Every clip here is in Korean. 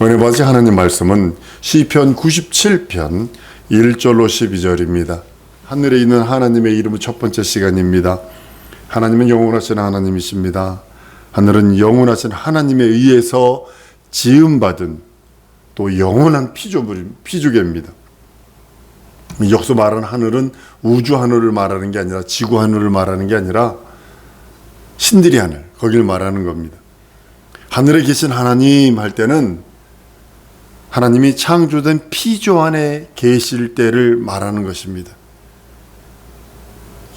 번째 하나님 말씀은 시편 97편 1절로 12절입니다. 하늘에 있는 하나님의 이름은 첫 번째 시간입니다. 하나님은 영원하신 하나님이십니다. 하늘은 영원하신 하나님에 의해서 지음받은 또 영원한 피조물, 피조개입니다. 여기서 말하는 하늘은 우주 하늘을 말하는 게 아니라 지구 하늘을 말하는 게 아니라 신들이 하늘, 거길 말하는 겁니다. 하늘에 계신 하나님 할 때는 하나님이 창조된 피조 안에 계실 때를 말하는 것입니다.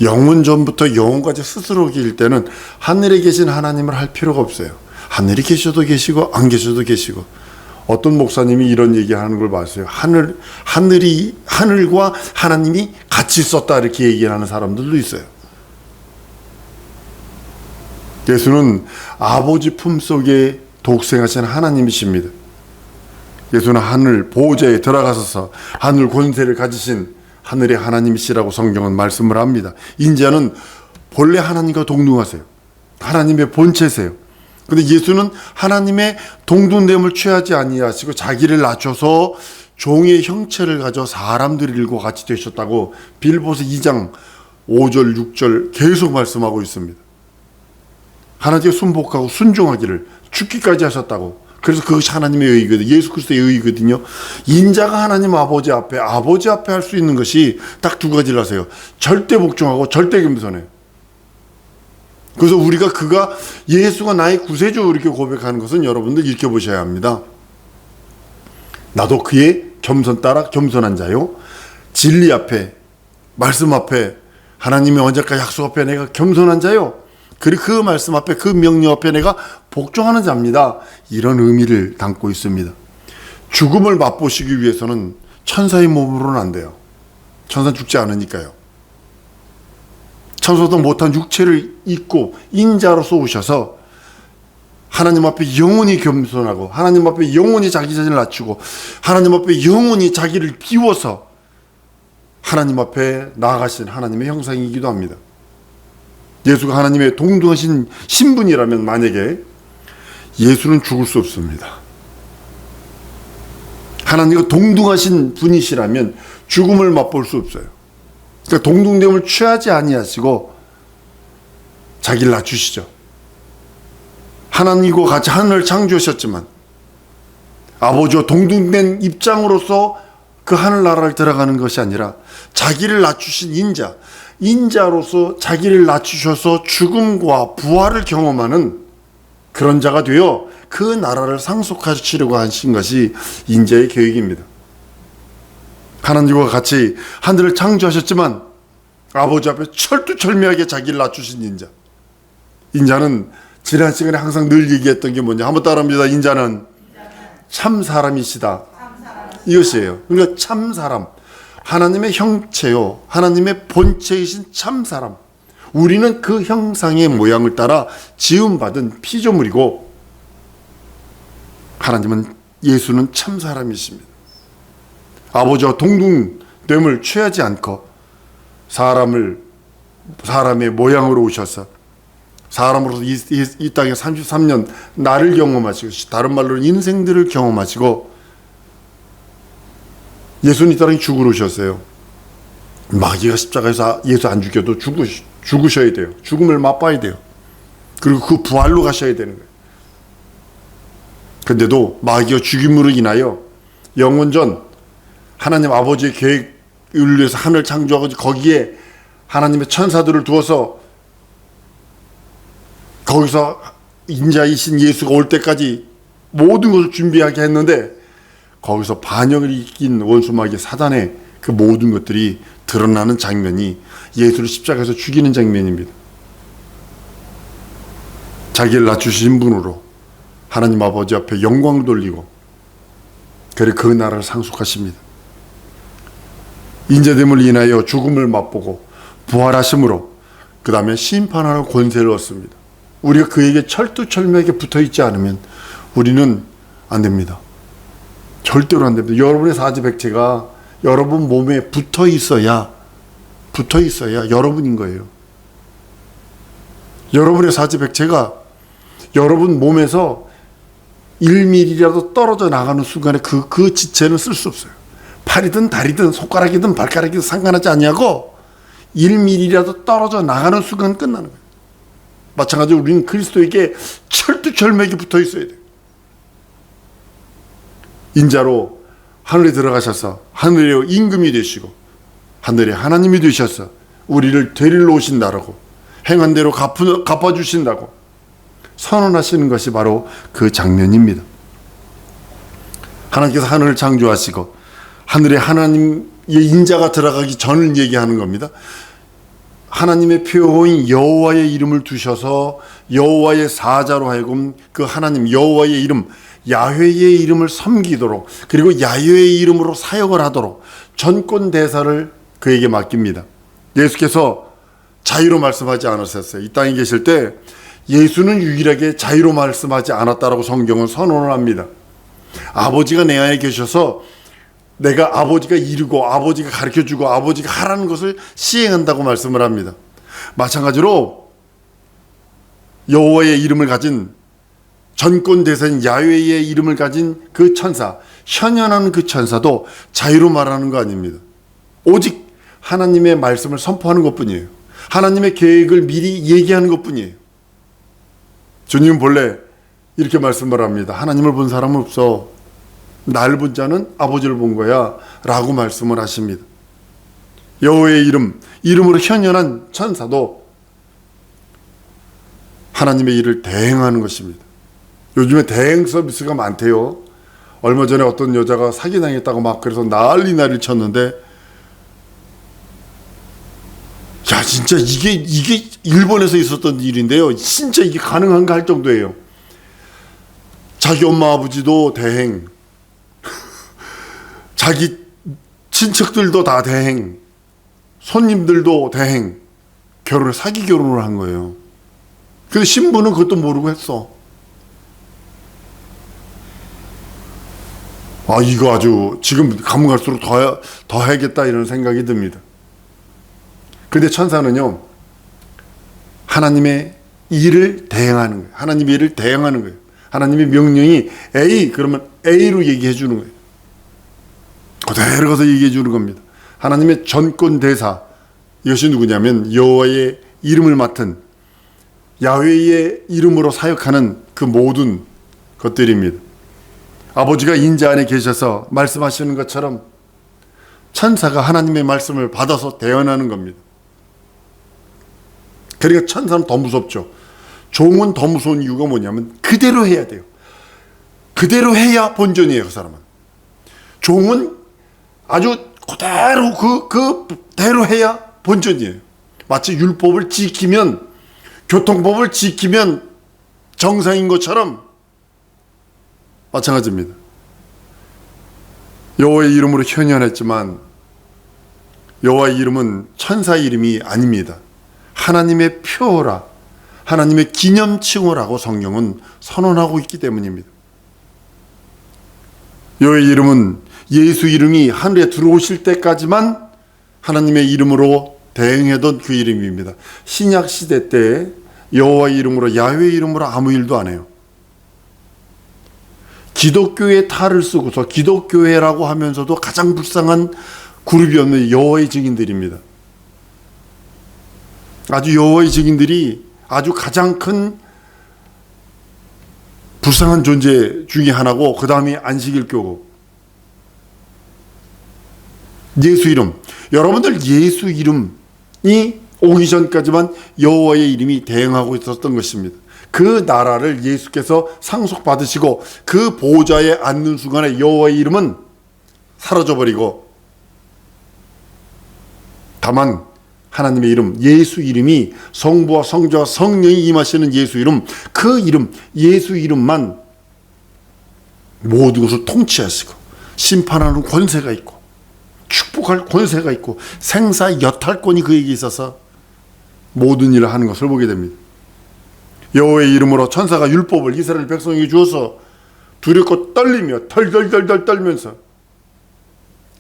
영원 전부터 영원까지 스스로 계실 때는 하늘에 계신 하나님을 할 필요가 없어요. 하늘에 계셔도 계시고 안 계셔도 계시고 어떤 목사님이 이런 얘기하는 걸 봤어요. 하늘 하늘이 하늘과 하나님이 같이 있었다 이렇게 얘기하는 사람들도 있어요. 예수는 아버지 품 속에 독생하신 하나님이십니다. 예수는 하늘 보호자에 들어가셔서 하늘 권세를 가지신 하늘의 하나님이시라고 성경은 말씀을 합니다. 인자는 본래 하나님과 동등하세요. 하나님의 본체세요. 근데 예수는 하나님의 동등됨을 취하지 아니하시고 자기를 낮춰서 종의 형체를 가져 사람들과 같이 되셨다고 빌보서 2장 5절 6절 계속 말씀하고 있습니다. 하나님께 순복하고 순종하기를 죽기까지 하셨다고. 그래서 그것이 하나님의 의거든요. 예수 그리스도의 의거든요. 인자가 하나님 아버지 앞에 아버지 앞에 할 수 있는 것이 딱 두 가지를 하세요. 절대 복종하고 절대 겸손해요. 그래서 우리가 그가 예수가 나의 구세주 이렇게 고백하는 것은 여러분들 이렇게 보셔야 합니다. 나도 그의 겸손 따라 겸손한 자요. 진리 앞에 말씀 앞에 하나님의 언제까 약속 앞에 내가 겸손한 자요. 그 말씀 앞에 그 명령 앞에 내가 복종하는 자입니다. 이런 의미를 담고 있습니다. 죽음을 맛보시기 위해서는 천사의 몸으로는 안 돼요. 천사는 죽지 않으니까요. 천사도 못한 육체를 입고 인자로서 오셔서 하나님 앞에 영원히 겸손하고 하나님 앞에 영원히 자기 자신을 낮추고 하나님 앞에 영원히 자기를 비워서 하나님 앞에 나아가신 하나님의 형상이기도 합니다. 예수가 하나님의 동등하신 신분이라면 만약에 예수는 죽을 수 없습니다. 하나님과 동등하신 분이시라면 죽음을 맛볼 수 없어요. 그러니까 동등됨을 취하지 아니하시고 자기를 낮추시죠. 하나님과 같이 하늘을 창조하셨지만 아버지와 동등된 입장으로서 그 하늘나라를 들어가는 것이 아니라 자기를 낮추신 인자, 인자로서 자기를 낮추셔서 죽음과 부활을 경험하는 그런 자가 되어 그 나라를 상속하시려고 하신 것이 인자의 계획입니다. 하나님과 같이 하늘을 창조하셨지만 아버지 앞에 철두철미하게 자기를 낮추신 인자. 인자는 지난 시간에 항상 늘 얘기했던 게 뭐냐. 한번 따라합니다. 인자는 참 사람이시다. 이것이에요. 그러니까 참 사람. 하나님의 형체요. 하나님의 본체이신 참 사람. 우리는 그 형상의 모양을 따라 지음받은 피조물이고 하나님은 예수는 참 사람이십니다. 아버지와 동등됨을 취하지 않고 사람을 사람의 모양으로 오셔서 사람으로서 이, 이, 이 땅에 33년 나를 경험하시고 다른 말로는 인생들을 경험하시고 예수님 이 땅에 죽으러 오셨어요. 마귀가 십자가에서 예수 안 죽여도 죽으, 죽으셔야 돼요. 죽음을 맛봐야 돼요. 그리고 그 부활로 가셔야 되는 거예요. 근데도 마귀가 죽임으로 인하여 영원전 하나님 아버지의 계획을 위해서 하늘 창조하고 거기에 하나님의 천사들을 두어서 거기서 인자이신 예수가 올 때까지 모든 것을 준비하게 했는데 거기서 반역을 이긴 원수마귀 사단의 그 모든 것들이 드러나는 장면이 예수를 십자가에서 죽이는 장면입니다. 자기를 낮추신 분으로 하나님 아버지 앞에 영광을 돌리고 그래 그 나라를 상속하십니다. 인자됨을 인하여 죽음을 맛보고 부활하심으로 그 다음에 심판하는 권세를 얻습니다. 우리가 그에게 철두철미하게 붙어 있지 않으면 우리는 안 됩니다. 절대로 안 됩니다. 여러분의 사지백체가 여러분 몸에 붙어 있어야 붙어 있어야 여러분인 거예요. 여러분의 사지백체가 여러분 몸에서 1mm라도 떨어져 나가는 순간에 그, 그 지체는 쓸 수 없어요. 팔이든 다리든 손가락이든 발가락이든 상관하지 않냐고 1mm라도 떨어져 나가는 순간 끝나는 거예요. 마찬가지로 우리는 그리스도에게 철두철맥이 붙어 있어야 돼요. 인자로 하늘에 들어가셔서 하늘의 임금이 되시고 하늘의 하나님이 되셔서 우리를 데리러 오신다라고 행한 대로 갚아, 갚아주신다고 선언하시는 것이 바로 그 장면입니다. 하나님께서 하늘을 창조하시고 하늘에 하나님의 인자가 들어가기 전을 얘기하는 겁니다. 하나님의 표어인 여호와의 이름을 두셔서 여호와의 사자로 하여금 그 하나님 여호와의 이름 야훼의 이름을 섬기도록 그리고 야훼의 이름으로 사역을 하도록 전권 대사를 그에게 맡깁니다. 예수께서 자유로 말씀하지 않으셨어요. 이 땅에 계실 때 예수는 유일하게 자유로 말씀하지 않았다라고 성경은 선언을 합니다. 아버지가 내 안에 계셔서 내가 아버지가 이루고 아버지가 가르쳐 주고 아버지가 하라는 것을 시행한다고 말씀을 합니다. 마찬가지로 여호와의 이름을 가진 전권 대사인 야훼의 이름을 가진 그 천사, 현현한 그 천사도 자유로 말하는 거 아닙니다. 오직 하나님의 말씀을 선포하는 것뿐이에요. 하나님의 계획을 미리 얘기하는 것뿐이에요. 주님 본래 이렇게 말씀을 합니다. 하나님을 본 사람은 없어. 날 본 자는 아버지를 본 거야. 라고 말씀을 하십니다. 여호의 이름, 이름으로 현현한 천사도 하나님의 일을 대행하는 것입니다. 요즘에 대행 서비스가 많대요. 얼마 전에 어떤 여자가 사기당했다고 막 그래서 난리 난리 쳤는데 야 진짜 이게 이게 일본에서 있었던 일인데요. 진짜 이게 가능한가 할 정도예요. 자기 엄마 아버지도 대행, 자기 친척들도 다 대행, 손님들도 대행, 결혼을 사기 결혼을 한 거예요. 근데 신부는 그것도 모르고 했어. 아 이거 아주 지금 가면 갈수록 더, 더 해야겠다 이런 생각이 듭니다. 근데 천사는요 하나님의 일을 대행하는 거예요. 하나님의 일을 대행하는 거예요. 하나님의 명령이 A 그러면 A로 얘기해 주는 거예요. 그대로 가서 얘기해 주는 겁니다. 하나님의 전권 대사 이것이 누구냐면 여호와의 이름을 맡은 야훼의 이름으로 사역하는 그 모든 것들입니다. 아버지가 인자 안에 계셔서 말씀하시는 것처럼 천사가 하나님의 말씀을 받아서 대언하는 겁니다. 그러니까 천사는 더 무섭죠. 종은 더 무서운 이유가 뭐냐면 그대로 해야 돼요. 그대로 해야 본전이에요, 그 사람은. 종은 아주 그대로 그, 그대로 해야 본전이에요. 마치 율법을 지키면, 교통법을 지키면 정상인 것처럼 마찬가지입니다. 여호와의 이름으로 현현했지만 여호와의 이름은 천사 이름이 아닙니다. 하나님의 표라, 하나님의 기념칭호라고 성경은 선언하고 있기 때문입니다. 여호와의 이름은 예수 이름이 하늘에 들어오실 때까지만 하나님의 이름으로 대행하던 그 이름입니다. 신약 시대 때 여호와의 이름으로 야훼 이름으로 아무 일도 안 해요. 기독교의 탈을 쓰고서 기독교회라고 하면서도 가장 불쌍한 그룹이었는 여호와의 증인들입니다. 아주 여호와의 증인들이 아주 가장 큰 불쌍한 존재 중에 하나고 그 다음이 안식일교고 예수 이름 여러분들 예수 이름이 오기 전까지만 여호와의 이름이 대행하고 있었던 것입니다. 그 나라를 예수께서 상속받으시고 그 보좌에 앉는 순간에 여호와의 이름은 사라져 버리고 다만 하나님의 이름 예수 이름이 성부와 성자와 성령이 임하시는 예수 이름 그 이름 예수 이름만 모든 것을 통치하시고 심판하는 권세가 있고 축복할 권세가 있고 생사 여탈권이 그에게 있어서 모든 일을 하는 것을 보게 됩니다. 여호와의 이름으로 천사가 율법을 이스라엘 백성에게 주어서 두렵고 떨리며 덜덜덜덜 떨면서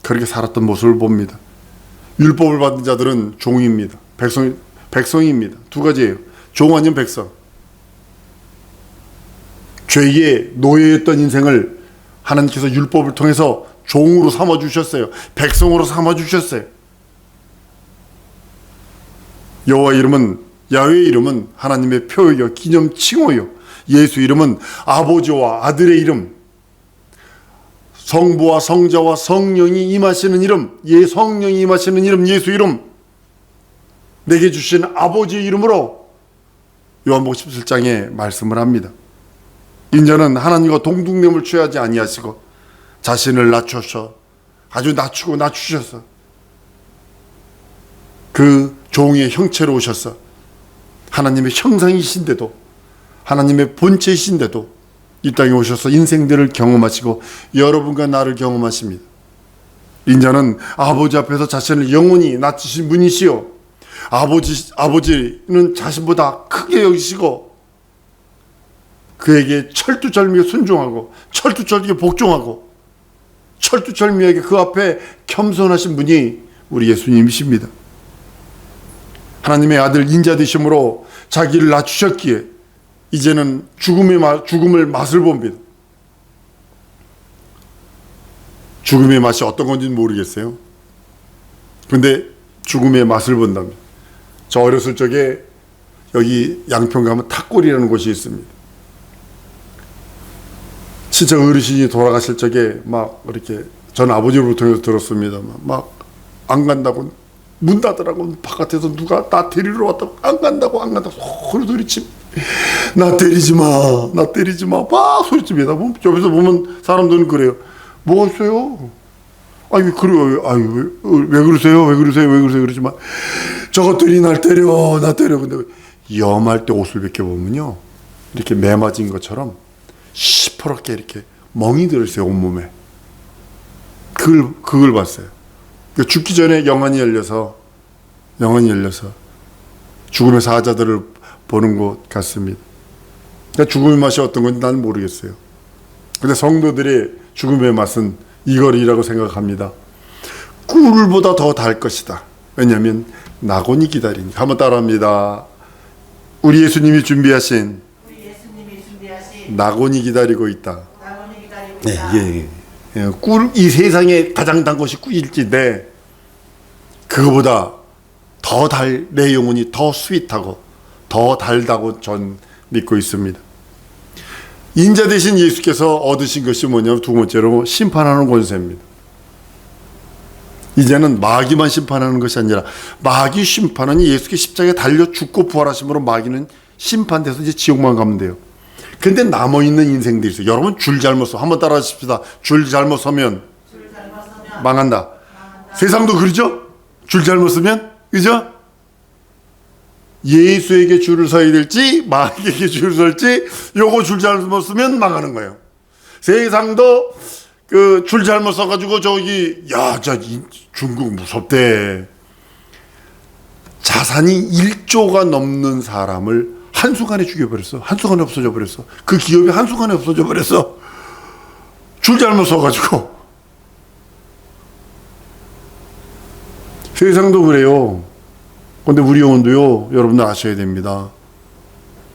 그렇게 살았던 모습을 봅니다. 율법을 받은 자들은 종입니다. 백성 백성입니다. 두 가지예요. 종 아니면 백성. 죄의 노예였던 인생을 하나님께서 율법을 통해서 종으로 삼아 주셨어요. 백성으로 삼아 주셨어요. 여호와 이름은 야훼 이름은 하나님의 표이요 기념 칭호요. 예수 이름은 아버지와 아들의 이름. 성부와 성자와 성령이 임하시는 이름, 예 성령이 임하시는 이름 예수 이름. 내게 주신 아버지의 이름으로 요한복음 17장에 말씀을 합니다. 인자는 하나님과 동등됨을 취하지 아니하시고 자신을 낮추셔 아주 낮추고 낮추셔서 그 종의 형체로 오셔서 하나님의 형상이신데도 하나님의 본체이신데도 이 땅에 오셔서 인생들을 경험하시고 여러분과 나를 경험하십니다. 인자는 아버지 앞에서 자신을 영원히 낮추신 분이시요. 아버지, 아버지는 자신보다 크게 여기시고 그에게 철두철미하게 순종하고 철두철미하게 복종하고 철두철미하게 그 앞에 겸손하신 분이 우리 예수님이십니다. 하나님의 아들 인자 되심으로 자기를 낮추셨기에 이제는 죽음의 맛, 죽음을 맛을 봅니다. 죽음의 맛이 어떤 건지는 모르겠어요. 근데 죽음의 맛을 본답니다. 저 어렸을 적에 여기 양평 가면 탁골이라는 곳이 있습니다. 친척 어르신이 돌아가실 적에 막 이렇게 전 아버지를 통해서 들었습니다만 막 안 간다고 문 닫으라고 바깥에서 누가 나 데리러 왔다고 안 간다고 안 간다고 소리 소리치. 나 때리지 마나 때리지 마막 소리칩니다 뭐 옆에서 보면 사람들은 그래요. 뭐가 있어요? 왜 그래요. 아유 왜, 왜 그러세요? 왜 그러세요? 왜 그러세요? 그러지만 저것들이 날 때려. 나 때려. 근데 염할 때 옷을 벗겨보면요. 이렇게 매 맞은 것처럼 시퍼렇게 이렇게 멍이 들었어요 온몸에 그걸 그걸 봤어요. 그 죽기 전에 영안이 열려서 영안이 열려서 죽음의 사자들을 보는 것 같습니다. 그러니까 죽음의 맛이 어떤 건지 나는 모르겠어요. 근데 성도들의 죽음의 맛은 이거리라고 생각합니다. 꿀보다 더 달 것이다. 왜냐하면 낙원이 기다리니. 한번 따라합니다. 우리 예수님이 준비하신 우리 예수님이 준비하신 낙원이 기다리고 있다. 낙원이 기다리고 네, 있다. 예, 예. 꿀, 이 세상에 가장 단 것이 꿀일지인데, 그거보다 더 달, 내 영혼이 더 스윗하고, 더 달다고 전 믿고 있습니다. 인자 대신 예수께서 얻으신 것이 뭐냐면 두 번째로 심판하는 권세입니다. 이제는 마귀만 심판하는 것이 아니라 마귀 심판은 예수께 십자가에 달려 죽고 부활하심으로 마귀는 심판돼서 이제 지옥만 가면 돼요. 근데 남아있는 인생들이 있어요. 여러분 줄 잘못 서 한번 따라 하십시다. 줄 잘못 서면 줄 잘못 서면 망한다. 세상도 그러죠? 줄 잘못 서면 그죠? 예수에게 줄을 서야 될지 마귀에게 줄을 설지 요거 줄 잘못 서면 망하는 거예요. 세상도 그 줄 잘못 서가지고 저기 야저 중국 무섭대. 자산이 1조가 넘는 사람을 한순간에 죽여버렸어. 한순간에 없어져 버렸어. 그 기업이 한순간에 없어져 버렸어. 줄 잘못 서가지고. 세상도 그래요. 근데 우리 영혼도요, 여러분들 아셔야 됩니다.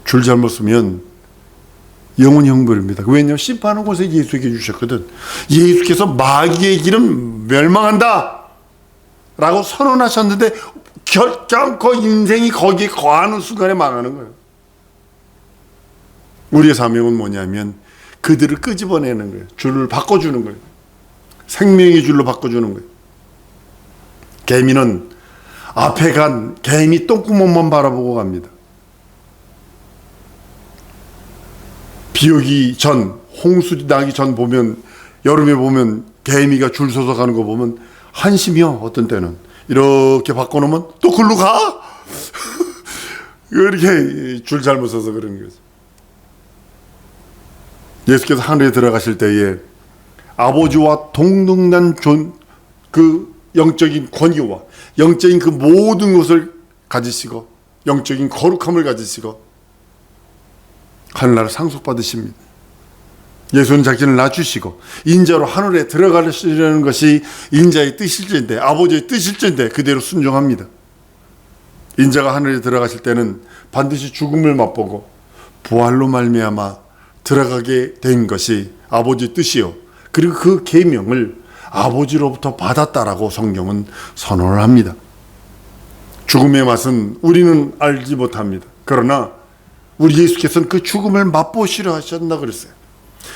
줄 잘못 쓰면 영혼 형벌입니다. 왜냐하면 심판하는 곳에 예수에게 주셨거든. 예수께서 마귀의 길은 멸망한다! 라고 선언하셨는데, 결정코 인생이 거기에 거하는 순간에 망하는 거예요. 우리의 사명은 뭐냐면, 그들을 끄집어내는 거예요. 줄을 바꿔주는 거예요. 생명의 줄로 바꿔주는 거예요. 개미는 앞에 간 개미 똥구멍만 바라보고 갑니다. 비 오기 전, 홍수 나기 전 보면, 여름에 보면 개미가 줄 서서 가는 거 보면 한심이요, 어떤 때는. 이렇게 바꿔놓으면 또 글로 가! 이렇게 줄 잘못 서서 그러는 거죠. 예수께서 하늘에 들어가실 때에 아버지와 동등한 존, 그 영적인 권위와 영적인 그 모든 것을 가지시고 영적인 거룩함을 가지시고 하늘나라 상속받으십니다. 예수는 자기를 낮추시고 인자로 하늘에 들어가시려는 것이 인자의 뜻일진데 아버지의 뜻일진데 그대로 순종합니다. 인자가 하늘에 들어가실 때는 반드시 죽음을 맛보고 부활로 말미암아 들어가게 된 것이 아버지 뜻이요. 그리고 그 계명을 아버지로부터 받았다라고 성경은 선언을 합니다. 죽음의 맛은 우리는 알지 못합니다. 그러나 우리 예수께서는 그 죽음을 맛보시려 하셨나 그랬어요.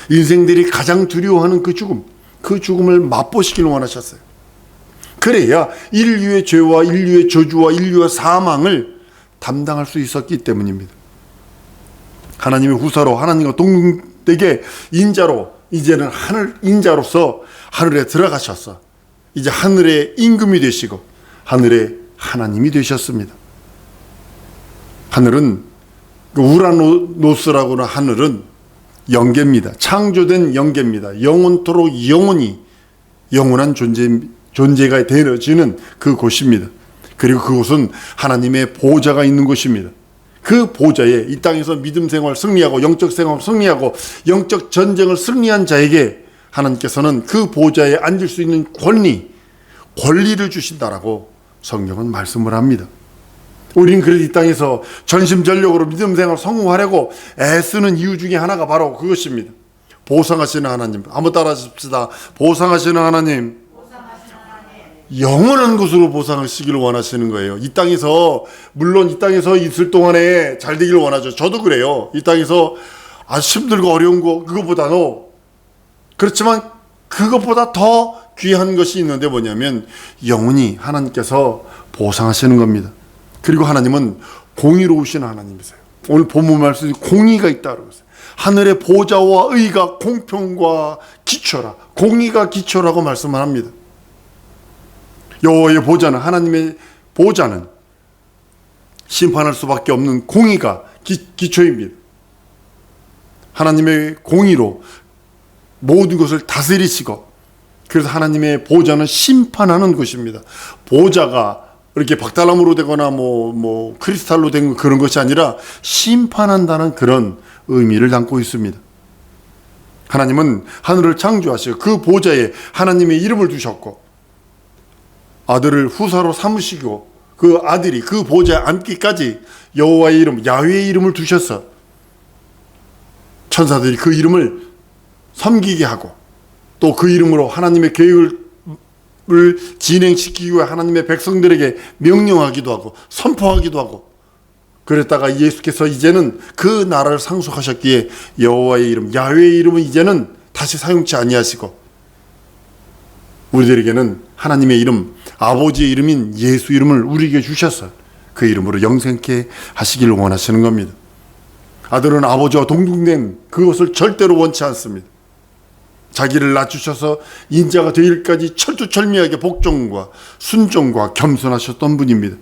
인생들이 가장 두려워하는 그 죽음, 그 죽음을 맛보시길 원하셨어요. 그래야 인류의 죄와 인류의 저주와 인류의 사망을 담당할 수 있었기 때문입니다. 하나님의 후사로 하나님과 동등되게 인자로 이제는 하늘 인자로서 하늘에 들어가셔서 이제 하늘의 임금이 되시고 하늘의 하나님이 되셨습니다. 하늘은 그 우라노스라고는 하늘은 영계입니다. 창조된 영계입니다. 영원토록 영원히 영원한 존재 존재가 되어지는 그 곳입니다. 그리고 그곳은 하나님의 보좌가 있는 곳입니다. 그 보좌에 이 땅에서 믿음 생활 승리하고 영적 생활 승리하고 영적 전쟁을 승리한 자에게 하나님께서는 그 보좌에 앉을 수 있는 권리, 권리를 주신다라고 성경은 말씀을 합니다. 우리는 그래도 이 땅에서 전심전력으로 믿음 생활 성공하려고 애쓰는 이유 중에 하나가 바로 그것입니다. 보상하시는 하나님. 한번 따라 하십시다. 보상하시는 하나님. 영원한 것으로 보상하시기를 원하시는 거예요. 이 땅에서 물론 이 땅에서 있을 동안에 잘 되기를 원하죠. 저도 그래요. 이 땅에서 아주 힘들고 어려운 거 그것보다도 그렇지만 그것보다 더 귀한 것이 있는데 뭐냐면 영원히 하나님께서 보상하시는 겁니다. 그리고 하나님은 공의로우신 하나님이세요. 오늘 본문 말씀에 공의가 있다고 했어요. 하늘의 보좌와 의가 공평과 기초라. 공의가 기초라고 말씀을 합니다. 여호와의 보좌는 하나님의 보좌는 심판할 수밖에 없는 공의가 기, 기초입니다. 하나님의 공의로 모든 것을 다스리시고 그래서 하나님의 보좌는 심판하는 것입니다. 보좌가 이렇게 박달나무로 되거나 뭐, 뭐, 크리스탈로 된 그런 것이 아니라 심판한다는 그런 의미를 담고 있습니다. 하나님은 하늘을 창조하시고 그 보좌에 하나님의 이름을 두셨고 아들을 후사로 삼으시고 그 아들이 그 보좌에 앉기까지 여호와의 이름, 야훼의 이름을 두셔서 천사들이 그 이름을 섬기게 하고 또 그 이름으로 하나님의 계획을 을 진행시키기 위해 하나님의 백성들에게 명령하기도 하고 선포하기도 하고 그랬다가 예수께서 이제는 그 나라를 상속하셨기에 여호와의 이름 야훼의 이름은 이제는 다시 사용치 아니하시고 우리들에게는 하나님의 이름 아버지의 이름인 예수 이름을 우리에게 주셔서 그 이름으로 영생케 하시기를 원하시는 겁니다. 아들은 아버지와 동등된 그것을 절대로 원치 않습니다. 자기를 낮추셔서 인자가 되기까지 철두철미하게 복종과 순종과 겸손하셨던 분입니다.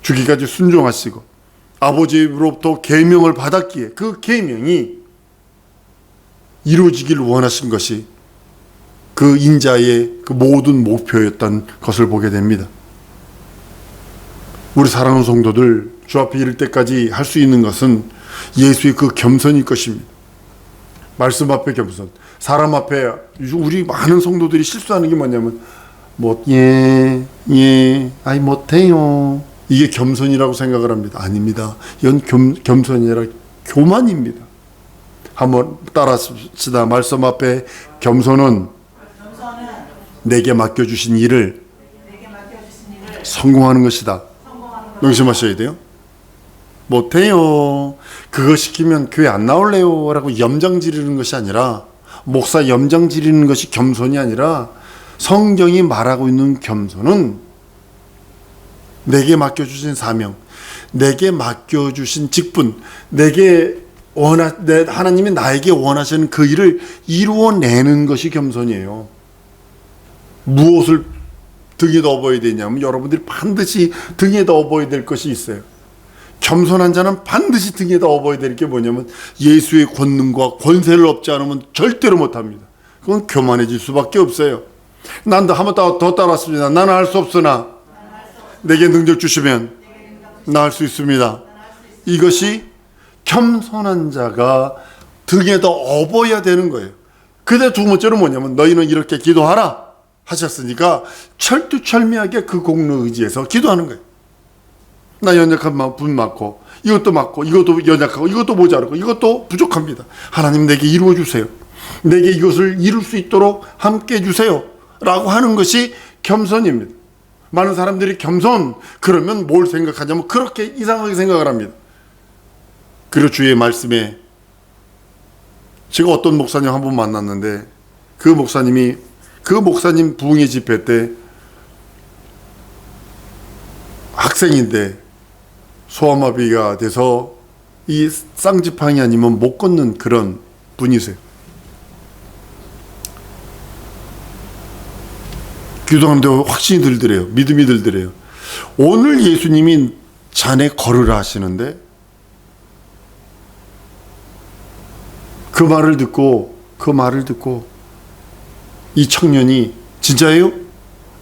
주기까지 순종하시고 아버지로부터 계명을 받았기에 그 계명이 이루어지기를 원하신 것이 그 인자의 그 모든 목표였던 것을 보게 됩니다. 우리 사랑하는 성도들 주 앞에 이를 때까지 할 수 있는 것은 예수의 그 겸손일 것입니다. 말씀 앞에 겸손. 사람 앞에 우리 많은 성도들이 실수하는 게 뭐냐면 뭐예예 아이 못해요 이게 겸손이라고 생각을 합니다. 아닙니다. 이건 겸, 겸손이 아니라 교만입니다. 한번 따라합시다. 말씀 앞에 겸손은 내게 맡겨주신 일을 성공하는 것이다. 명심하셔야 돼요. 못해요. 그거 시키면 교회 안 나올래요. 라고 염장 지르는 것이 아니라, 목사 염장 지르는 것이 겸손이 아니라, 성경이 말하고 있는 겸손은 내게 맡겨주신 사명, 내게 맡겨주신 직분, 내게 원하, 내, 하나님이 나에게 원하시는 그 일을 이루어내는 것이 겸손이에요. 무엇을 등에다 업어야 되냐면 여러분들이 반드시 등에다 업어야 될 것이 있어요. 겸손한 자는 반드시 등에다 업어야 될 게 뭐냐면 예수의 권능과 권세를 업지 않으면 절대로 못합니다. 그건 교만해질 수밖에 없어요. 난도 한번 더, 더 따랐습니다. 나는 할 수 없으나 내게 능력 주시면 나 할 수 있습니다. 이것이 겸손한 자가 등에다 업어야 되는 거예요. 근데 두 번째는 뭐냐면 너희는 이렇게 기도하라 하셨으니까 철두철미하게 그 공로 의지에서 기도하는 거예요. 나 연약한 분 많고 이것도 맞고 이것도 연약하고 이것도 모자르고 이것도 부족합니다. 하나님 내게 이루어 주세요. 내게 이것을 이룰 수 있도록 함께 해 주세요. 라고 하는 것이 겸손입니다. 많은 사람들이 겸손 그러면 뭘 생각하냐면 그렇게 이상하게 생각을 합니다. 그리고 주의 말씀에 제가 어떤 목사님 한 번 만났는데 그 목사님이 그 목사님 부흥의 집회 때 학생인데 소아마비가 돼서 이 쌍지팡이 아니면 못 걷는 그런 분이세요. 기도하는데 확신이 들더래요. 믿음이 들더래요. 오늘 예수님이 자네 걸으라 하시는데 그 말을 듣고 그 말을 듣고 이 청년이 진짜예요?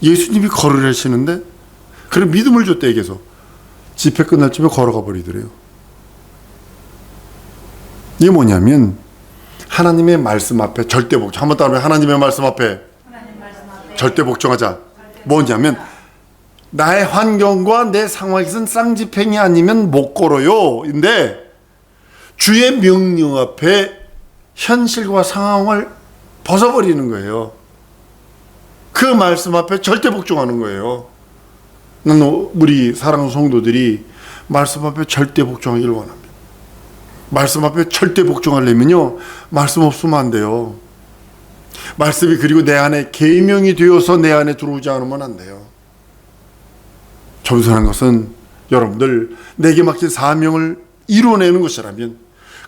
예수님이 걸으라 하시는데 그래 믿음을 줬대 계속 집회 끝날 쯤에 걸어가 버리더래요. 이게 뭐냐면 하나님의 말씀 앞에 절대 복종 한번 따라 하나님의 말씀 앞에 절대 복종하자. 뭐냐면 나의 환경과 내 상황에선 쌍지팽이 아니면 못 걸어요. 근데 주의 명령 앞에 현실과 상황을 벗어버리는 거예요. 그 말씀 앞에 절대 복종하는 거예요. 나는 우리 사랑하는 성도들이 말씀 앞에 절대 복종하기를 원합니다. 말씀 앞에 절대 복종하려면요, 말씀 없으면 안 돼요. 말씀이 그리고 내 안에 계명이 되어서 내 안에 들어오지 않으면 안 돼요. 겸손한 것은 여러분들 내게 맡긴 사명을 이뤄내는 것이라면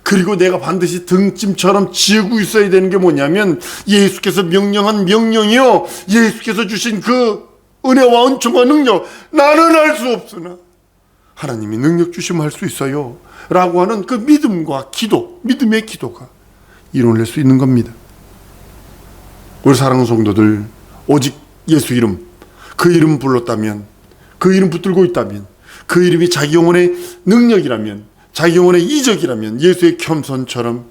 그리고 내가 반드시 등짐처럼 지고 있어야 되는 게 뭐냐면 예수께서 명령한 명령이요. 예수께서 주신 그 은혜와 은총과 능력. 나는 할수 없으나 하나님이 능력 주시면 할 수 있어요. 라고 하는 그 믿음과 기도 믿음의 기도가 이뤄낼 수 있는 겁니다. 우리 사랑하는 성도들 오직 예수 이름 그 이름 불렀다면 그 이름 붙들고 있다면 그 이름이 자기 영혼의 능력이라면 자기 영혼의 이적이라면 예수의 겸손처럼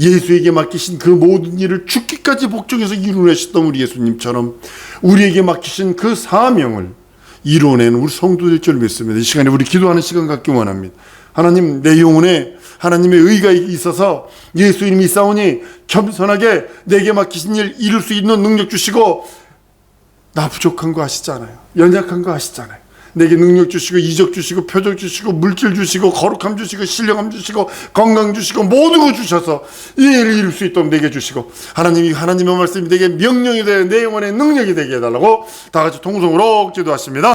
예수에게 맡기신 그 모든 일을 죽기까지 복종해서 이루내셨던 우리 예수님처럼 우리에게 맡기신 그 사명을 이루어내는 우리 성도될 줄 믿습니다. 이 시간에 우리 기도하는 시간 갖기 원합니다. 하나님 내 영혼에 하나님의 의가 있어서 예수 이름이 싸우니 겸손하게 내게 맡기신 일 이룰 수 있는 능력 주시고 나 부족한 거 아시잖아요. 연약한 거 아시잖아요. 내게 능력 주시고 이적 주시고 표적 주시고 물질 주시고 거룩함 주시고 신령함 주시고 건강 주시고 모든 거 주셔서 이 일을 이룰 수 있도록 내게 주시고 하나님이 하나님의 말씀이 내게 명령이 되어 내 영혼의 능력이 되게 해달라고 다 같이 통성으로 기도하십니다.